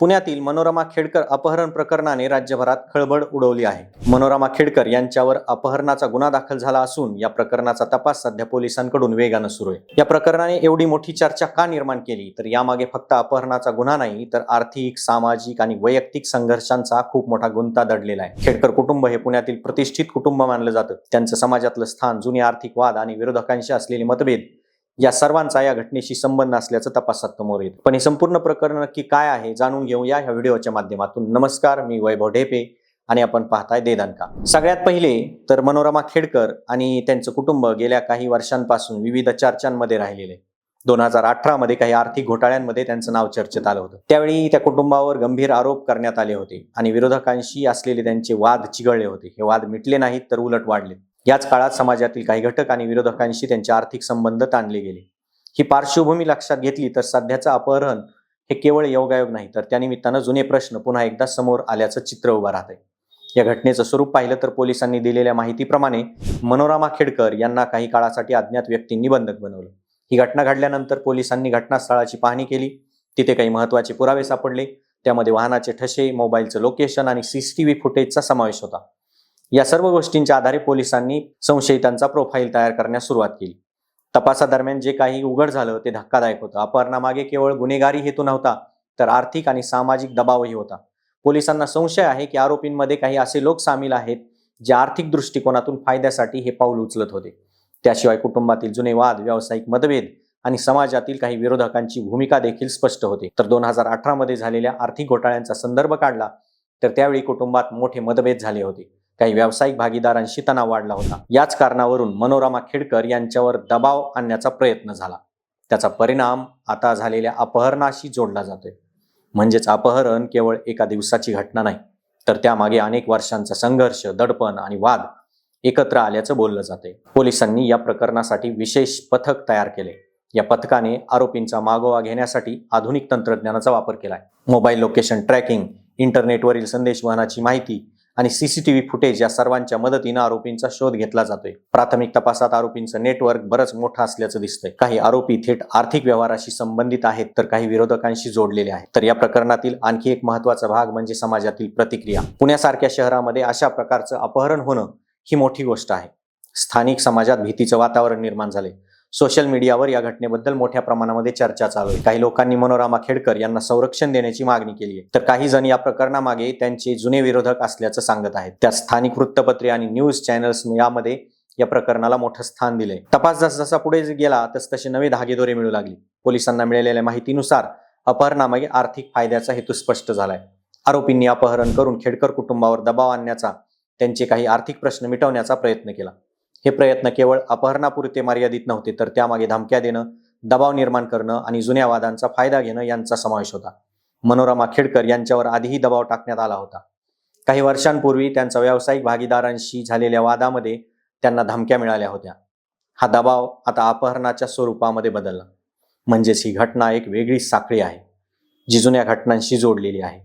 पुण्यातील मनोरमा खेडकर अपहरण प्रकरणाने राज्यभरात खळबळ उडवली आहे. मनोरमा खेडकर यांच्यावर अपहरणाचा गुन्हा दाखल झाला असून या प्रकरणाचा तपास सध्या पोलिसांकडून वेगानं सुरू आहे. या प्रकरणाने एवढी मोठी चर्चा का निर्माण केली? तर यामागे फक्त अपहरणाचा गुन्हा नाही तर आर्थिक सामाजिक आणि वैयक्तिक संघर्षांचा खूप मोठा गुंता दडलेला आहे. खेडकर कुटुंब हे पुण्यातील प्रतिष्ठित कुटुंब मानलं जातं. त्यांचं समाजातलं स्थान जुने आर्थिक वाद आणि विरोधकांशी असलेले मतभेद या सर्वांचा या घटनेशी संबंध असल्याचं तपासात समोर येत पण हे संपूर्ण प्रकरण नक्की काय आहे जाणून घेऊया ह्या व्हिडिओच्या माध्यमातून. नमस्कार मी वैभव ढेपे आणि आपण पाहताय देदानका सगळ्यात पहिले तर मनोरमा खेडकर आणि त्यांचं कुटुंब गेल्या काही वर्षांपासून विविध चर्चांमध्ये राहिलेले. दोन हजार अठरामध्ये काही आर्थिक घोटाळ्यांमध्ये त्यांचं नाव चर्चेत आलं होतं. त्यावेळी त्या कुटुंबावर गंभीर आरोप करण्यात आले होते आणि विरोधकांशी असलेले त्यांचे वाद चिघळले होते. हे वाद मिटले नाहीत तर उलट वाढले याच काळात समाजातील काही घटक आणि विरोधकांशी त्यांचे आर्थिक संबंध ताणले गेले. ही पार्श्वभूमी लक्षात घेतली तर सध्याचं अपहरण हे केवळ योगायोग नाही तर त्यानिमित्तानं जुने प्रश्न पुन्हा एकदा समोर आल्याचं चित्र उभं राहतंय. या घटनेचं स्वरूप पाहिलं तर पोलिसांनी दिलेल्या माहितीप्रमाणे मनोरमा खेडकर यांना काही काळासाठी अज्ञात व्यक्तींनी बंधक बनवलं. ही घटना घडल्यानंतर पोलिसांनी घटनास्थळाची पाहणी केली. तिथे काही महत्त्वाचे पुरावे सापडले. त्यामध्ये वाहनाचे ठसे मोबाईलचं लोकेशन आणि सीसीटीव्ही फुटेजचा समावेश होता. या सर्व गोष्टींच्या आधारे पोलिसांनी संशयितांचा प्रोफाईल तयार करण्यास सुरुवात केली. तपासादरम्यान जे काही उघड झालं ते धक्कादायक होतं. अपहरणामागे केवळ गुन्हेगारी हेतू नव्हता तर आर्थिक आणि सामाजिक दबावही होता. पोलिसांना संशय आहे की आरोपींमध्ये काही असे लोक सामील आहेत जे आर्थिक दृष्टिकोनातून फायद्यासाठी हे पाऊल उचलत होते. त्याशिवाय कुटुंबातील जुने वाद व्यावसायिक मतभेद आणि समाजातील काही विरोधकांची भूमिका देखील स्पष्ट होते. तर दोन हजार अठरा मध्ये झालेल्या आर्थिक घोटाळ्यांचा संदर्भ काढला तर त्यावेळी कुटुंबात मोठे मतभेद झाले होते. काही व्यावसायिक भागीदारांशी तणाव वाढला होता. याच कारणावरून मनोरमा खेडकर यांच्यावर दबाव आणण्याचा प्रयत्न झाला. त्याचा परिणाम आता झालेल्या अपहरणाशी जोडला जातोय. म्हणजेच अपहरण केवळ एका दिवसाची घटना नाही तर त्यामागे अनेक वर्षांचा संघर्ष दडपण आणि वाद एकत्र आल्याचं बोललं जाते पोलिसांनी या प्रकरणासाठी विशेष पथक तयार केले या पथकाने आरोपींचा मागोवा घेण्यासाठी आधुनिक तंत्रज्ञानाचा वापर केलाय. मोबाईल लोकेशन ट्रॅकिंग इंटरनेटवरील संदेशवहनाची माहिती आणि सीसीटीव्ही फुटेज या सर्वांच्या मदतीनं आरोपींचा शोध घेतला जातोय. प्राथमिक तपासात आरोपींचं नेटवर्क बरंच मोठं असल्याचं दिसतंय. काही आरोपी थेट आर्थिक व्यवहाराशी संबंधित आहेत तर काही विरोधकांशी जोडलेले आहेत. तर या प्रकरणातील आणखी एक महत्त्वाचा भाग म्हणजे समाजातील प्रतिक्रिया. पुण्यासारख्या शहरामध्ये अशा प्रकारचं अपहरण होणं ही मोठी गोष्ट आहे. स्थानिक समाजात भीतीचं वातावरण निर्माण झाले सोशल मीडियावर या घटनेबद्दल मोठ्या प्रमाणामध्ये चर्चा चालू आहे. काही लोकांनी मनोरमा खेडकर यांना संरक्षण देण्याची मागणी केली आहे. तर काही जण या प्रकरणामागे त्यांचे जुने विरोधक असल्याचं सांगत आहेत. त्या स्थानिक वृत्तपत्रे आणि न्यूज चॅनल्स यामध्ये या प्रकरणाला मोठं स्थान दिले तपास जसजसा जसा पुढे गेला तस तसे नवे धागेदोरे मिळू लागले. पोलिसांना मिळालेल्या माहितीनुसार अपहरणामागे आर्थिक फायद्याचा हेतू स्पष्ट झालाय. आरोपींनी अपहरण करून खेडकर कुटुंबावर दबाव आणण्याचा त्यांचे काही आर्थिक प्रश्न मिटवण्याचा प्रयत्न केला. हे प्रयत्न केवळ अपहरणापुरते मर्यादित नव्हते तर त्यामागे धमक्या देणं दबाव निर्माण करणं आणि जुन्या वादांचा फायदा घेणं यांचा समावेश होता. मनोरमा खेडकर यांच्यावर आधीही दबाव टाकण्यात आला होता. काही वर्षांपूर्वी त्यांचा व्यावसायिक भागीदारांशी झालेल्या वादामध्ये त्यांना धमक्या मिळाल्या होत्या. हा दबाव आता अपहरणाच्या स्वरूपामध्ये बदलला. म्हणजेच ही घटना एक वेगळी साखळी आहे जी जुन्या घटनांशी जोडलेली आहे.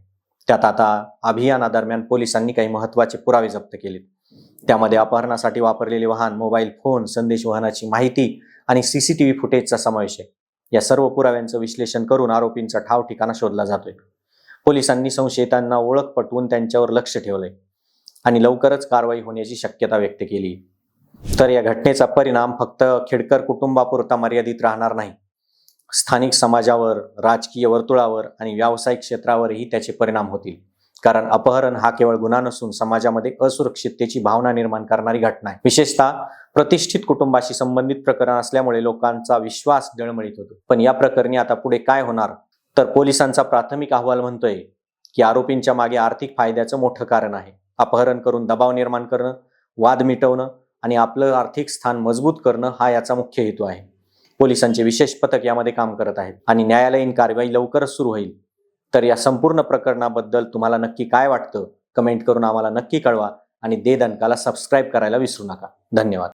त्यात आता अभियानादरम्यान पोलिसांनी काही महत्त्वाचे पुरावे जप्त केलेत. त्यामध्ये अपहरणासाठी वापरलेले वाहन मोबाईल फोन संदेश वाहनाची माहिती आणि सीसीटीव्ही फुटेजचा समावेश आहे. या सर्व पुराव्यांचं विश्लेषण करून आरोपींचा ठाव ठिकाणा शोधला जातोय. पोलिसांनी संशयितांना ओळख पटवून त्यांच्यावर लक्ष ठेवलंय आणि लवकरच कारवाई होण्याची शक्यता व्यक्त केली. तर या घटनेचा परिणाम फक्त खेडकर कुटुंबापुरता मर्यादित राहणार नाही. स्थानिक समाजावर राजकीय वर्तुळावर आणि व्यावसायिक क्षेत्रावरही त्याचे परिणाम होतील. कारण अपहरण हा केवळ गुन्हा नसून समाजामध्ये असुरक्षिततेची भावना निर्माण करणारी घटना आहे. विशेषतः प्रतिष्ठित कुटुंबाशी संबंधित प्रकरण असल्यामुळे लोकांचा विश्वास डळमळीत होतो. पण या प्रकरणी आता पुढे काय होणार? तर पोलिसांचा प्राथमिक अहवाल म्हणतोय की आरोपींच्या मागे आर्थिक फायद्याचं मोठं कारण आहे. अपहरण करून दबाव निर्माण करणं वाद मिटवणं आणि आपलं आर्थिक स्थान मजबूत करणं हा याचा मुख्य हेतू आहे. पोलिसांचे विशेष पथक यामध्ये काम करत आहेत आणि न्यायालयीन कारवाई लवकरच सुरू होईल. तर या संपूर्ण प्रकरणाबद्दल तुम्हाला नक्की काय वाटतं? कमेंट करून आम्हाला नक्की कळवा आणि दे दणकाला सबस्क्राईब करायला विसरू नका. धन्यवाद.